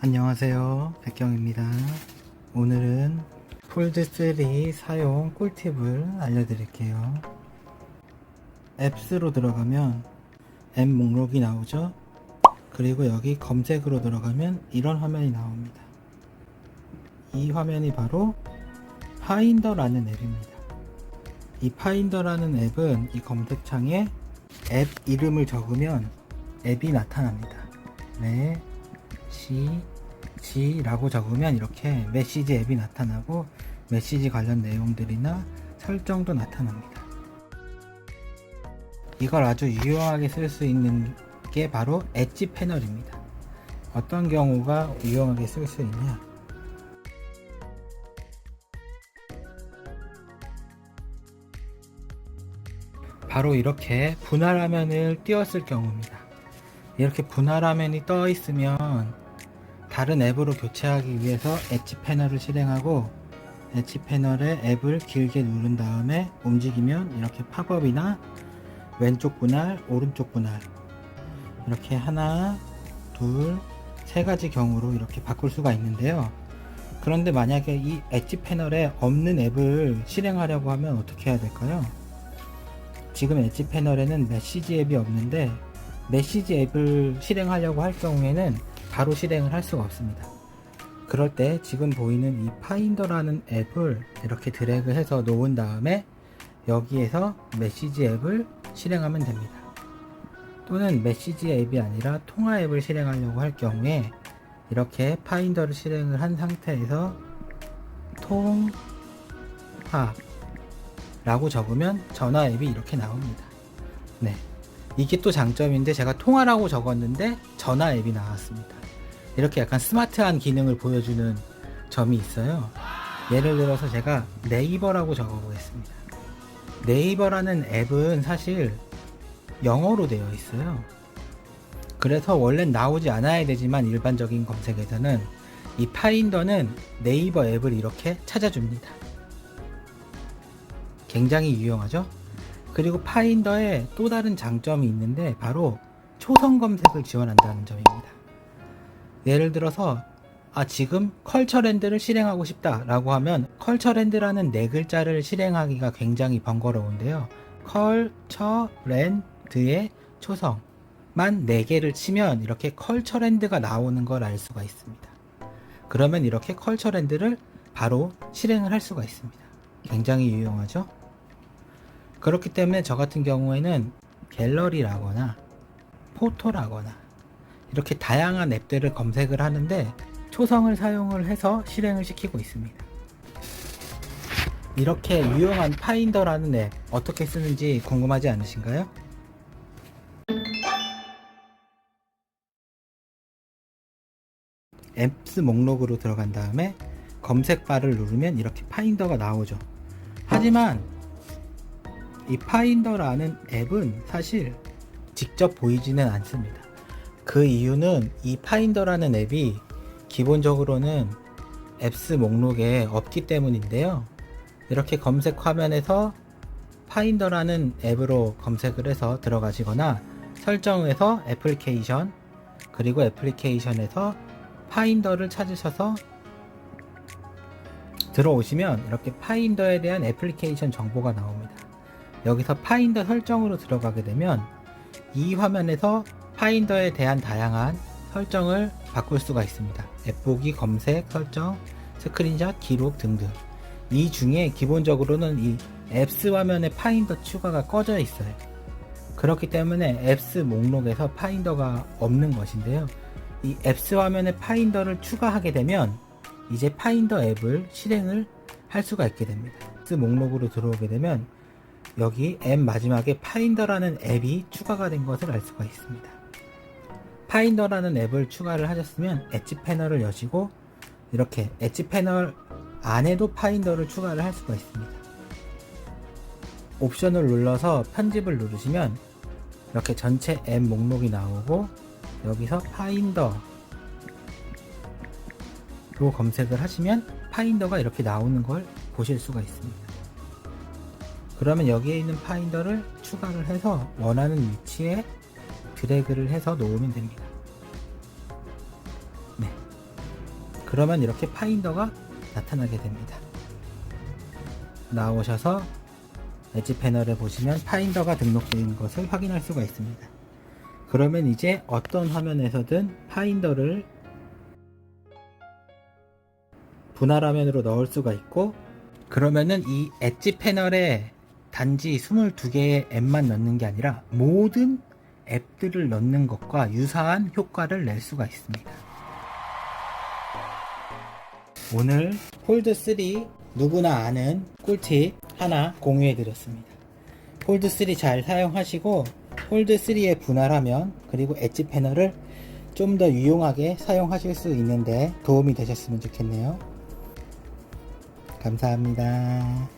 안녕하세요. 백경입니다. 오늘은 폴드3 사용 꿀팁을 알려드릴게요. 앱스로 들어가면 앱 목록이 나오죠? 그리고 여기 검색으로 들어가면 이런 화면이 나옵니다. 이 화면이 바로 파인더라는 앱입니다. 이 파인더라는 앱은 이 검색창에 앱 이름을 적으면 앱이 나타납니다. 네 지, 지라고 적으면 이렇게 메시지 앱이 나타나고 메시지 관련 내용들이나 설정도 나타납니다. 이걸 아주 유용하게 쓸 수 있는 게 바로 엣지 패널입니다. 어떤 경우가 유용하게 쓸 수 있냐? 바로 이렇게 분할 화면을 띄웠을 경우입니다. 이렇게 분할 화면이 떠 있으면 다른 앱으로 교체하기 위해서 엣지 패널을 실행하고 엣지 패널에 앱을 길게 누른 다음에 움직이면 이렇게 팝업이나 왼쪽 분할, 오른쪽 분할 이렇게 하나, 둘, 세 가지 경우로 이렇게 바꿀 수가 있는데요. 그런데 만약에 이 엣지 패널에 없는 앱을 실행하려고 하면 어떻게 해야 될까요? 지금 엣지 패널에는 메시지 앱이 없는데 메시지 앱을 실행하려고 할 경우에는 바로 실행을 할 수가 없습니다. 그럴 때 지금 보이는 이 파인더라는 앱을 이렇게 드래그 해서 놓은 다음에 여기에서 메시지 앱을 실행하면 됩니다. 또는 메시지 앱이 아니라 통화 앱을 실행하려고 할 경우에 이렇게 파인더를 실행을 한 상태에서 통화 라고 적으면 전화 앱이 이렇게 나옵니다. 네. 이게 또 장점인데 제가 통화라고 적었는데 전화 앱이 나왔습니다. 이렇게 약간 스마트한 기능을 보여주는 점이 있어요. 예를 들어서 제가 네이버라고 적어보겠습니다. 네이버라는 앱은 사실 영어로 되어 있어요. 그래서 원래는 나오지 않아야 되지만 일반적인 검색에서는 이 파인더는 네이버 앱을 이렇게 찾아줍니다. 굉장히 유용하죠? 그리고 파인더에 또 다른 장점이 있는데 바로 초성 검색을 지원한다는 점입니다. 예를 들어서 아 지금 컬처랜드를 실행하고 싶다라고 하면 컬처랜드라는 네 글자를 실행하기가 굉장히 번거로운데요. 컬처랜드의 초성만 네 개를 치면 이렇게 컬처랜드가 나오는 걸 알 수가 있습니다. 그러면 이렇게 컬처랜드를 바로 실행을 할 수가 있습니다. 굉장히 유용하죠? 그렇기 때문에 저 같은 경우에는 갤러리라거나 포토라거나 이렇게 다양한 앱들을 검색을 하는데 초성을 사용을 해서 실행을 시키고 있습니다. 이렇게 유용한 파인더라는 앱 어떻게 쓰는지 궁금하지 않으신가요? 앱스 목록으로 들어간 다음에 검색 바를 누르면 이렇게 파인더가 나오죠. 하지만 이 파인더라는 앱은 사실 직접 보이지는 않습니다. 그 이유는 이 파인더라는 앱이 기본적으로는 앱스 목록에 없기 때문인데요. 이렇게 검색 화면에서 파인더라는 앱으로 검색을 해서 들어가시거나 설정에서 애플리케이션 그리고 애플리케이션에서 파인더를 찾으셔서 들어오시면 이렇게 파인더에 대한 애플리케이션 정보가 나옵니다. 여기서 파인더 설정으로 들어가게 되면 이 화면에서 파인더에 대한 다양한 설정을 바꿀 수가 있습니다. 앱 보기, 검색, 설정, 스크린샷, 기록 등등. 이 중에 기본적으로는 이 앱스 화면에 파인더 추가가 꺼져 있어요. 그렇기 때문에 앱스 목록에서 파인더가 없는 것인데요. 이 앱스 화면에 파인더를 추가하게 되면 이제 파인더 앱을 실행을 할 수가 있게 됩니다. 앱스 목록으로 들어오게 되면 여기 앱 마지막에 파인더라는 앱이 추가가 된 것을 알 수가 있습니다. 파인더라는 앱을 추가를 하셨으면 엣지 패널을 여시고 이렇게 엣지 패널 안에도 파인더를 추가를 할 수가 있습니다. 옵션을 눌러서 편집을 누르시면 이렇게 전체 앱 목록이 나오고 여기서 파인더로 검색을 하시면 파인더가 이렇게 나오는 걸 보실 수가 있습니다. 그러면 여기에 있는 파인더를 추가를 해서 원하는 위치에 드래그를 해서 놓으면 됩니다. 네. 그러면 이렇게 파인더가 나타나게 됩니다. 나오셔서 엣지 패널을 보시면 파인더가 등록된 것을 확인할 수가 있습니다. 그러면 이제 어떤 화면에서든 파인더를 분할 화면으로 넣을 수가 있고 그러면은 이 엣지 패널에 단지 22개의 앱만 넣는 게 아니라 모든 앱들을 넣는 것과 유사한 효과를 낼 수가 있습니다. 오늘 폴드 3 누구나 아는 꿀팁 하나 공유해 드렸습니다. 폴드 3 잘 사용하시고 폴드 3에 분할하면 그리고 엣지 패널을 좀 더 유용하게 사용하실 수 있는데 도움이 되셨으면 좋겠네요. 감사합니다.